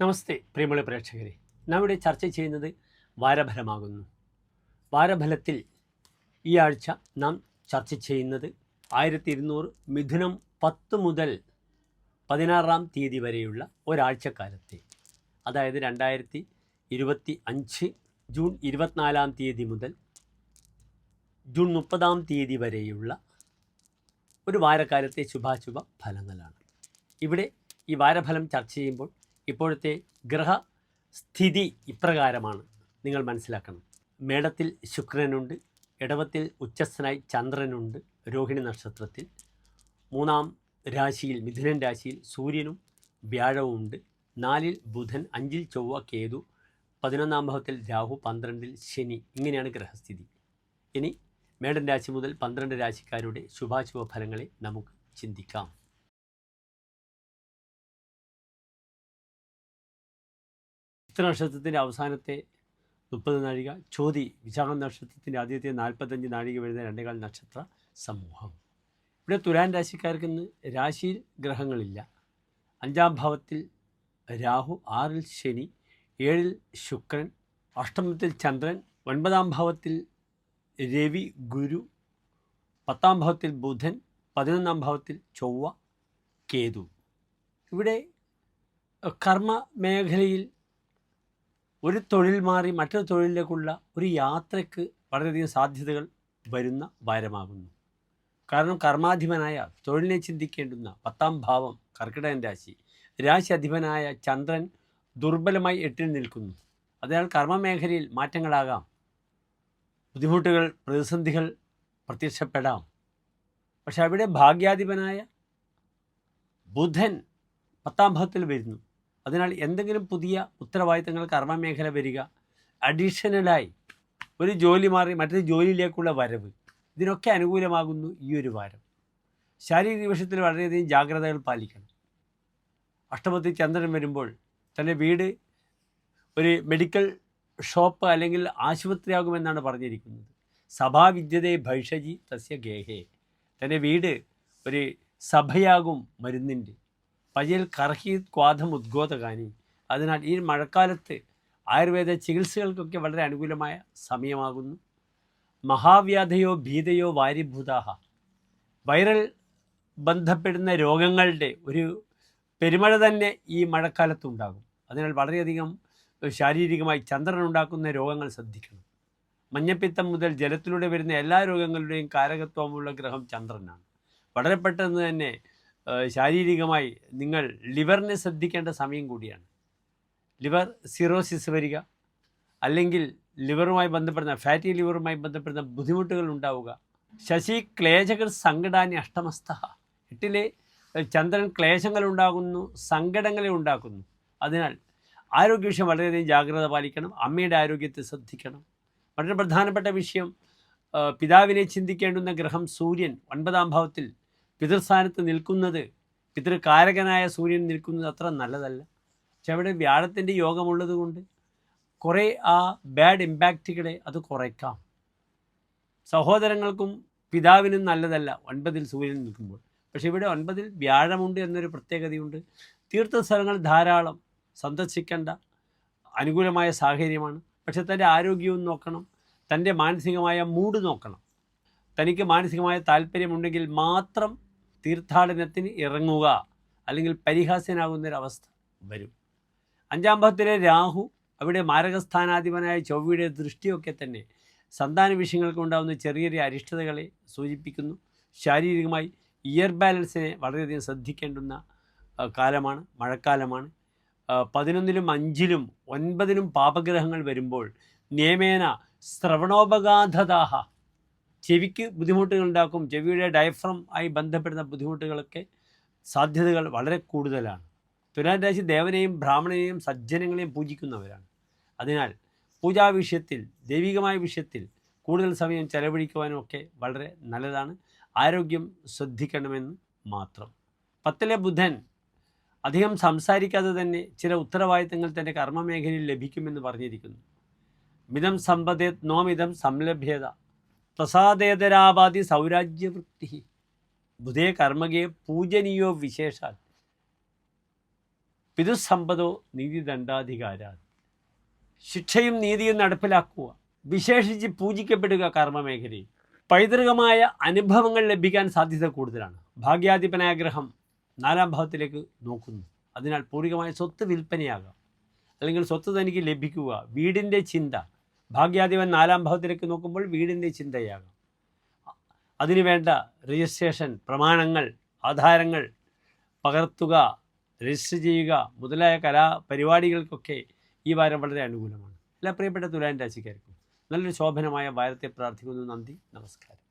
നമസ്തേ പ്രിയമുള്ള പ്രേക്ഷകരെ. നാം ഇവിടെ ചർച്ച ചെയ്യുന്നത് വാരഫലമാകുന്നു. വാരഫലത്തിൽ ഈ ആഴ്ച നാം ചർച്ച ചെയ്യുന്നത് ആയിരത്തി ഇരുന്നൂറ് മിഥുനം പത്ത് മുതൽ പതിനാറാം തീയതി വരെയുള്ള ഒരാഴ്ചക്കാലത്തെ. അതായത് രണ്ടായിരത്തി ഇരുപത്തി അഞ്ച് ജൂൺ ഇരുപത്തിനാലാം തീയതി മുതൽ ജൂൺ മുപ്പതാം തീയതി വരെയുള്ള ഒരു വാരക്കാലത്തെ ശുഭാശുഭ ഫലങ്ങളാണ് ഇവിടെ ഈ വാരഫലം ചർച്ച ചെയ്യുമ്പോൾ ഇപ്പോഴത്തെ ഗ്രഹസ്ഥിതി ഇപ്രകാരമാണ്. നിങ്ങൾ മനസ്സിലാക്കണം. മേടത്തിൽ ശുക്രനുണ്ട് ഇടവത്തിൽ ഉച്ചസ്ഥനായി ചന്ദ്രനുണ്ട് രോഹിണി നക്ഷത്രത്തിൽ. മൂന്നാം രാശിയിൽ മിഥുനൻ രാശിയിൽ സൂര്യനും വ്യാഴവും ഉണ്ട് നാലിൽ ബുധൻ അഞ്ചിൽ ചൊവ്വ കേതു പതിനൊന്നാം ഭാവത്തിൽ രാഹു പന്ത്രണ്ടിൽ ശനി. ഇങ്ങനെയാണ് ഗ്രഹസ്ഥിതി. ഇനി മേടൻ രാശി മുതൽ പന്ത്രണ്ട് രാശിക്കാരുടെ ശുഭാശുഭ ഫലങ്ങളെ നമുക്ക് ചിന്തിക്കാം. ചിത്ര നക്ഷത്രത്തിന്റെ അവസാനത്തെ മുപ്പത് നാഴിക ചോതി വിശാഖ നക്ഷത്രത്തിന്റെ ആദ്യത്തെ നാൽപ്പത്തഞ്ച് നാഴിക വരുന്ന രണ്ടേകാൽ നക്ഷത്ര സമൂഹം. ഇവിടെ തുലാൻ രാശിക്കാർക്ക് ഇന്ന് രാശിയിൽ ഗ്രഹങ്ങളില്ല. അഞ്ചാം ഭാവത്തിൽ രാഹു ആറിൽ ശനി ഏഴിൽ ശുക്രൻ അഷ്ടമത്തിൽ ചന്ദ്രൻ ഒൻപതാം ഭാവത്തിൽ രവി ഗുരു പത്താം ഭാവത്തിൽ ബുധൻ പതിനൊന്നാം ഭാവത്തിൽ ചൊവ്വ കേതു. ഇവിടെ കർമ്മ മേഖലയിൽ ഒരു തൊഴിൽ മാറി മറ്റൊരു തൊഴിലിലേക്കുള്ള ഒരു യാത്രയ്ക്ക് വളരെയധികം സാധ്യതകൾ വരുന്ന വാരമാകുന്നു കാരണം കർമാധിപനായ തൊഴിലിനെ ചിന്തിക്കേണ്ടുന്ന പത്താം ഭാവം കർക്കിടകൻ രാശി രാശി അധിപനായ ചന്ദ്രൻ ദുർബലമായി എട്ടിൽ നിൽക്കുന്നു. അതിനാൽ കർമ്മമേഖലയിൽ മാറ്റങ്ങളാകാം. ബുദ്ധിമുട്ടുകൾ പ്രതിസന്ധികൾ പ്രത്യക്ഷപ്പെടാം. പക്ഷെ അവിടെ ഭാഗ്യാധിപനായ ബുധൻ പത്താം ഭാവത്തിൽ വരുന്നു. അതിനാൽ എന്തെങ്കിലും പുതിയ ഉത്തരവാദിത്തങ്ങൾ കർമ്മമേഖല വരിക അഡീഷണലായി ഒരു ജോലി മാറി മറ്റൊരു ജോലിയിലേക്കുള്ള വരവ് ഇതിനൊക്കെ അനുകൂലമാകുന്നു ഈ ഒരു വാരം. ശാരീരിക വിഷയത്തിൽ വളരെയധികം ജാഗ്രതകൾ പാലിക്കണം. അഷ്ടമത്തിൽ ചന്ദ്രൻ വരുമ്പോൾ തന്റെ വീട് ഒരു മെഡിക്കൽ ഷോപ്പ് അല്ലെങ്കിൽ ആശുപത്രിയാകുമെന്നാണ് പറഞ്ഞിരിക്കുന്നത്. സഭാവിദ്യതയെ ഭൈഷജി തസ്യ ഗേഹേ. തന്റെ വീട് ഒരു സഭയാകും മരുന്നിന്റെ. പയ്യൽ കർഹി ക്വാദം ഉദ്ഗോതകാനി. അതിനാൽ ഈ മഴക്കാലത്ത് ആയുർവേദ ചികിത്സകൾക്കൊക്കെ വളരെ അനുകൂലമായ സമയമാകുന്നു. മഹാവ്യാധയോ ഭീതയോ വാരിഭൂതാഹ. വൈറൽ ബന്ധപ്പെടുന്ന രോഗങ്ങളുടെ ഒരു പെരുമഴ തന്നെ ഈ മഴക്കാലത്തുണ്ടാകും. അതിനാൽ വളരെയധികം ശാരീരികമായി ചന്ദ്രൻ ഉണ്ടാക്കുന്ന രോഗങ്ങൾ ശ്രദ്ധിക്കണം. മഞ്ഞപ്പിത്തം മുതൽ ജലത്തിലൂടെ വരുന്ന എല്ലാ രോഗങ്ങളുടെയും കാരകത്വമുള്ള ഗ്രഹം ചന്ദ്രനാണ്. വളരെ പെട്ടെന്ന് തന്നെ ശാരീരികമായി നിങ്ങൾ ലിവറിനെ ശ്രദ്ധിക്കേണ്ട സമയം കൂടിയാണ്. ലിവർ സിറോസിസ് വരിക അല്ലെങ്കിൽ ലിവറുമായി ബന്ധപ്പെടുന്ന ഫാറ്റി ലിവറുമായി ബന്ധപ്പെടുന്ന ബുദ്ധിമുട്ടുകൾ ഉണ്ടാവുക. ശശി ക്ലേശകർ സങ്കടാനി അഷ്ടമസ്ഥ എട്ടിലെ ചന്ദ്രൻ ക്ലേശങ്ങൾ ഉണ്ടാകുന്നു സങ്കടങ്ങളെ ഉണ്ടാക്കുന്നു. അതിനാൽ ആരോഗ്യവിഷയം വളരെയധികം ജാഗ്രത പാലിക്കണം അമ്മയുടെ ആരോഗ്യത്തെ ശ്രദ്ധിക്കണം. വളരെ പ്രധാനപ്പെട്ട വിഷയം പിതാവിനെ ചിന്തിക്കേണ്ടുന്ന ഗ്രഹം സൂര്യൻ ഒൻപതാം ഭാവത്തിൽ പിതൃസ്ഥാനത്ത് നിൽക്കുന്നത് പിതൃകാരകനായ സൂര്യൻ നിൽക്കുന്നത് അത്ര നല്ലതല്ല. പക്ഷെ അവിടെ വ്യാഴത്തിന്റെ യോഗമുള്ളത് കൊണ്ട് കുറേ ആ ബാഡ് ഇമ്പാക്റ്റുകളെ അത് കുറയ്ക്കാം. സഹോദരങ്ങൾക്കും പിതാവിനും നല്ലതല്ല ഒൻപതിൽ സൂര്യൻ നിൽക്കുമ്പോൾ. പക്ഷേ ഇവിടെ ഒൻപതിൽ വ്യാഴമുണ്ട് എന്നൊരു പ്രത്യേകതയുണ്ട്. തീർത്ഥസ്ഥലങ്ങൾ ധാരാളം സന്ദർശിക്കേണ്ട അനുകൂലമായ സാഹചര്യമാണ്. പക്ഷെ തന്റെ ആരോഗ്യവും നോക്കണം തന്റെ മാനസികമായ മൂഡ് നോക്കണം. തനിക്ക് മാനസികമായ താല്പര്യമുണ്ടെങ്കിൽ മാത്രം തീർത്ഥാടനത്തിന് ഇറങ്ങുക അല്ലെങ്കിൽ പരിഹാസ്യനാകുന്നൊരവസ്ഥ വരും. അഞ്ചാം ഭാവത്തിലെ രാഹു അവിടെ മാരകസ്ഥാനാധിപനായ ചൊവ്വയുടെ ദൃഷ്ടിയൊക്കെ തന്നെ സന്താന വിഷയങ്ങൾക്ക് ഉണ്ടാകുന്ന ചെറിയ ചെറിയ അരിഷ്ടതകളെ സൂചിപ്പിക്കുന്നു. ശാരീരികമായി ഇയർ ബാലൻസിനെ വളരെയധികം ശ്രദ്ധിക്കേണ്ടുന്ന കാലമാണ് മഴക്കാലമാണ്. പതിനൊന്നിലും അഞ്ചിലും ഒൻപതിലും പാപഗ്രഹങ്ങൾ വരുമ്പോൾ നിയമേന ശ്രവണോപഗാധതാഹ ചെവിക്ക് ബുദ്ധിമുട്ടുകൾ ഉണ്ടാക്കും ചെവിയുടെ ഡയഫ്രം ആയി ബന്ധപ്പെടുന്ന ബുദ്ധിമുട്ടുകളൊക്കെ സാധ്യതകൾ വളരെ കൂടുതലാണ്. തുലാൻ രാശി ദേവനെയും ബ്രാഹ്മണനെയും സജ്ജനങ്ങളെയും പൂജിക്കുന്നവരാണ്. അതിനാൽ പൂജാ വിഷയത്തിൽ ദൈവികമായ വിഷയത്തിൽ കൂടുതൽ സമയം ചെലവഴിക്കുവാനും ഒക്കെ വളരെ നല്ലതാണ്. ആരോഗ്യം ശ്രദ്ധിക്കണമെന്ന് മാത്രം. പത്തിലെ ബുധൻ അധികം സംസാരിക്കാതെ തന്നെ ചില ഉത്തരവാദിത്തങ്ങൾ തന്റെ കർമ്മമേഖലയിൽ ലഭിക്കുമെന്ന് പറഞ്ഞിരിക്കുന്നു. മിതം സമ്പദേത് നോമിതം സംലഭ്യത. പ്രസാദേതരാപാതി സൗരാജ്യവൃത്തി. ബുധേ കർമ്മകേ പൂജനീയോ വിശേഷാൽ. പിതൃസമ്പതോ നീതിദണ്ഡാധികാര ശിക്ഷയും നീതിയും നടപ്പിലാക്കുക. വിശേഷിച്ച് പൂജിക്കപ്പെടുക കർമ്മമേഖലയിൽ. പൈതൃകമായ അനുഭവങ്ങൾ ലഭിക്കാൻ സാധ്യത കൂടുതലാണ്. ഭാഗ്യാധിപനായ ഗ്രഹം നാലാം ഭാവത്തിലേക്ക് നോക്കുന്നു. അതിനാൽ പൂർവികമായ സ്വത്ത് വിൽപ്പനയാകാം. അല്ലെങ്കിൽ സ്വത്ത് തനിക്ക് ലഭിക്കുക. വീടിന്റെ ചിന്ത ഭാഗ്യാധിപൻ നാലാം ഭാവത്തിലേക്ക് നോക്കുമ്പോൾ വീടിന്റെ ചിന്തയാകാം. അതിനുവേണ്ട രജിസ്ട്രേഷൻ പ്രമാണങ്ങൾ ആധാരങ്ങൾ പകർത്തുക രജിസ്റ്റർ ചെയ്യുക മുതലായ കലാപരിപാടികൾക്കൊക്കെ ഈ വാരം വളരെ അനുകൂലമാണ്. എല്ലാ പ്രിയപ്പെട്ട തുലാൻ രാശിക്കാർക്കും നല്ലൊരു ശോഭനമായ വാരത്തെ പ്രാർത്ഥിക്കുന്നു. നന്ദി. നമസ്കാരം.